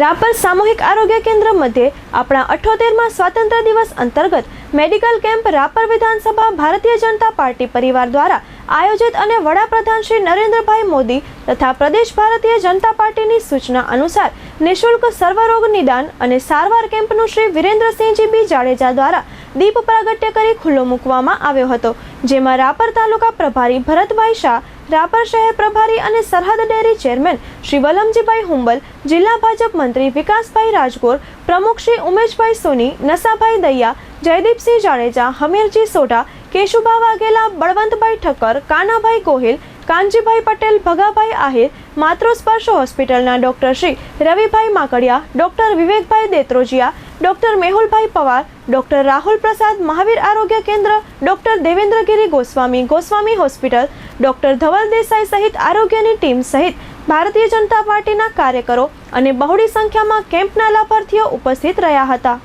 રાપર સામૂહિક આરોગ્ય કેન્દ્ર મધ્યે આપણા અઠોતેરમાં સ્વાતંત્ર્ય દિવસ અંતર્ગત મેડિકલ કેમ્પ રાપર વિધાનસભા ભારતીય જનતા પાર્ટી પરિવાર દ્વારા આયોજિત અને વડાપ્રધાન શ્રી નરેન્દ્રભાઈ મોદી તથા પ્રદેશ ભારતીય જનતા પાર્ટીની સૂચના અનુસાર નિઃશુલ્ક સર્વરોગ નિદાન અને સારવાર કેમ્પનું શ્રી વિરેન્દ્રસિંહજી બી જાડેજા દ્વારા દીપ પ્રાગટ્ય કરી ખુલ્લો મૂકવામાં આવ્યો હતો, જેમાં રાપર તાલુકા પ્રભારી ભરતભાઈ શાહ, રાપર શહેર પ્રભારી અને સરહદ ડેરી ચેરમેન શ્રી વલમજીભાઈ હુંબલ, જિલ્લા ભાજપ મંત્રી વિકાસભાઈ રાજગોર, પ્રમુખ શ્રી ઉમેશભાઈ સોની, નસાભાઈ દૈયા, જયદીપસિંહ જાડેજા, હમીરજી સોઢા કેશુભા વાઘેલા, બળવંતભાઈ ઠક્કર, કાનાભાઈ ગોહિલ, કાનજીભાઈ પટેલ, ભગાભાઈ આહિર, માતૃસ્પર્શ હોસ્પિટલના doctor Shri Ravibhai Makadiya, doctor Vivekbhai Detrojiya doctor Mehulbhai Pawar, doctor Rahul Prasad, Mahavir આરોગ્ય કેન્દ્ર, doctor Devendragiri Goswami Goswami hospital, doctor Dhaval Desai સહિત આરોગ્યની ટીમ સહિત ભારતીય જનતા પાર્ટીના કાર્યકરો અને બહોળી સંખ્યામાં કેમ્પના લાભાર્થીઓ ઉપસ્થિત રહ્યા હતા.